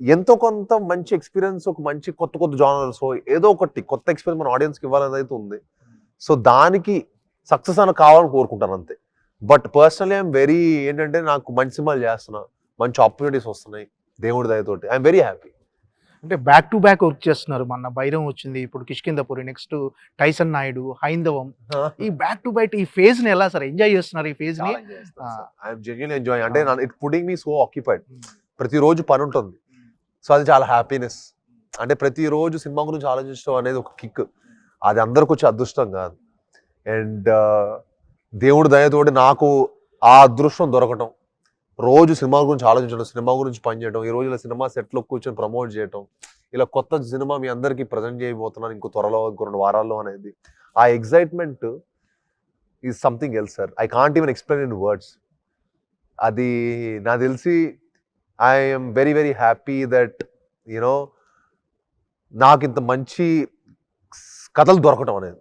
ఎంతో కొంత మంచి ఎక్స్పీరియన్స్ ఒక మంచి కొత్త కొత్త జానర్స్ ఏదో ఒకటి కొత్త ఎక్స్పీరియన్స్ మన ఆడియన్స్కి ఇవ్వాలని అయితే ఉంది. సో దానికి సక్సెస్ అని కావాలని కోరుకుంటాను అంతే. బట్ పర్సనలీ ఐఎమ్ వెరీ ఏంటంటే నాకు మంచి సినిమాలు చేస్తున్నా. మంచి ఆపర్చునిటీస్ వస్తున్నాయి. దేవుడి దయతోటి. ఐఎమ్ వెరీ హ్యాపీ అంటే బ్యాక్ టు బ్యాక్ వర్క్ చేస్తున్నారు. మన బైరం వచ్చింది. ఇప్పుడు కిష్కిందపురి నెక్స్ట్ టైసన్ నాయుడు హైందవం. ఈ బ్యాక్ టు బ్యాక్ ఈ ఫేజ్ని ఎలా సార్ ఎంజాయ్ చేస్తున్నారు ఈ ఫేజ్ని? ఐఎమ్ జెన్యున్ ఎంజాయ్ అంటే it putting me so occupied ప్రతిరోజు పని ఉంటుంది. సో అది చాలా హ్యాపీనెస్ అంటే ప్రతిరోజు సినిమా గురించి ఆలోచించడం అనేది ఒక కిక్ అది అందరికి వచ్చే అదృష్టం కాదు. అండ్ uh, దేవుడి దయతోటి నాకు ఆ అదృష్టం దొరకటం. రోజు సినిమా గురించి ఆలోచించడం సినిమా గురించి పనిచేయడం ఈ రోజు సినిమా సెట్లో కూర్చొని ప్రమోట్ చేయటం ఇలా కొత్త సినిమా మీ అందరికీ ప్రజెంట్ చేయబోతున్నాను ఇంకో త్వరలో ఇంకో రెండు వారాల్లో అనేది. ఆ excitement is something else sir I can't even explain in words అది నాకు తెలిసి I I'm very very happy that you know నాకు ఇంత మంచి కథలు దొరకటం అనేది.